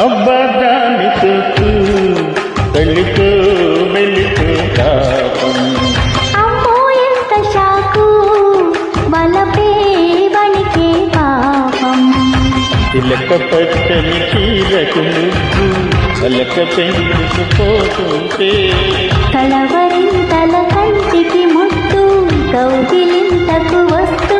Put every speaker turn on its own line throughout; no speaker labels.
అబ్బదాన్ని చూస్తూ పెళ్ళితో వెళ్ళితో పాపం
అమ్మో ఎంత షాకు వలపే వణికే పాపం.
చిలక పచ్చని చీరకు నువ్వు అలక పెంచుకుపోతుంటే
కలవరింతల కంటికి ముట్టు కౌగిలింతకు వస్తుంటే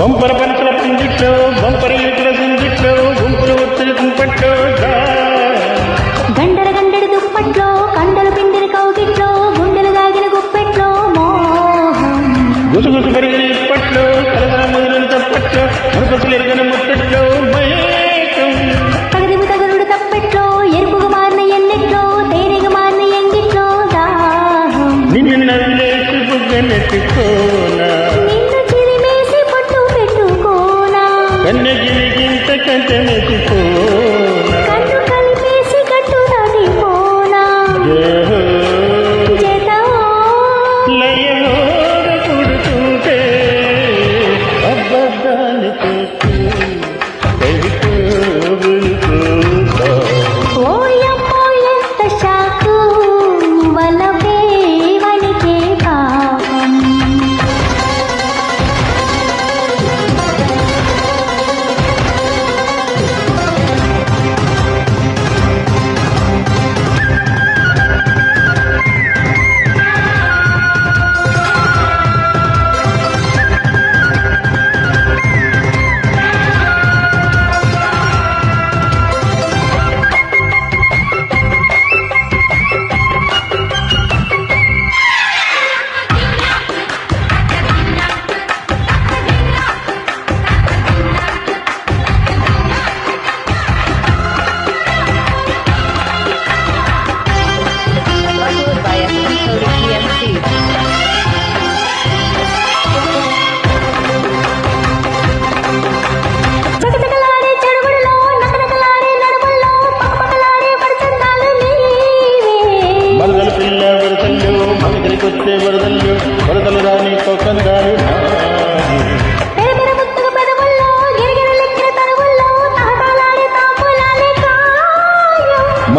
బంపర పంచల పుంజిట్లో బంపర ఇటుల సుంజిట్లో గుంపులు ఒత్తిడి కుంపట్లో
గండర గండెడు దుప్పట్లో కండలు పిండిరి కౌగిట్లో గుండెలు దాగిన గుప్పెట్లో మోహం
గుసగుసు పెరిగిన ఇప్పట్లో కలగల ముదిరిన తప్పట్లో మునుపసులు ఎరిగిన ముచ్చట్లో మైకం
తగదివి తగరుడు తప్పెట్లో ఎరుపుగా మారిన ఎన్నెట్లో తేనెగా మారిన ఎంగిట్లో దాహం
నిన్ను నవ్వులేసి బుగ్గనెట్టుకోనా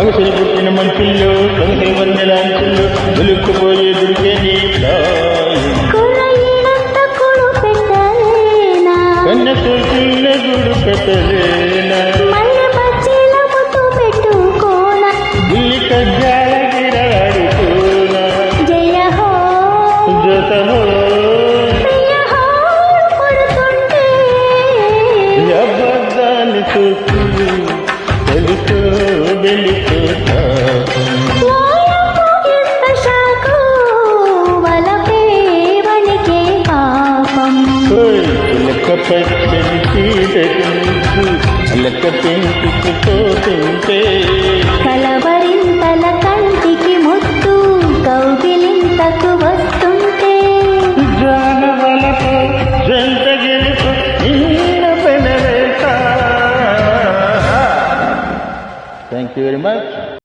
మగసిరి పుట్టిన మంచుల్లో కనుకరి వన్నెలాంచుల్లో వెలుక్కుపోయే దురికే నీ ప్రాయం
కుర్రయ్యినంత కుడు పెట్టలేనా?
కన్న తోచున్న గుడు పెట్టలేనా? లెక్క తింటే కలవర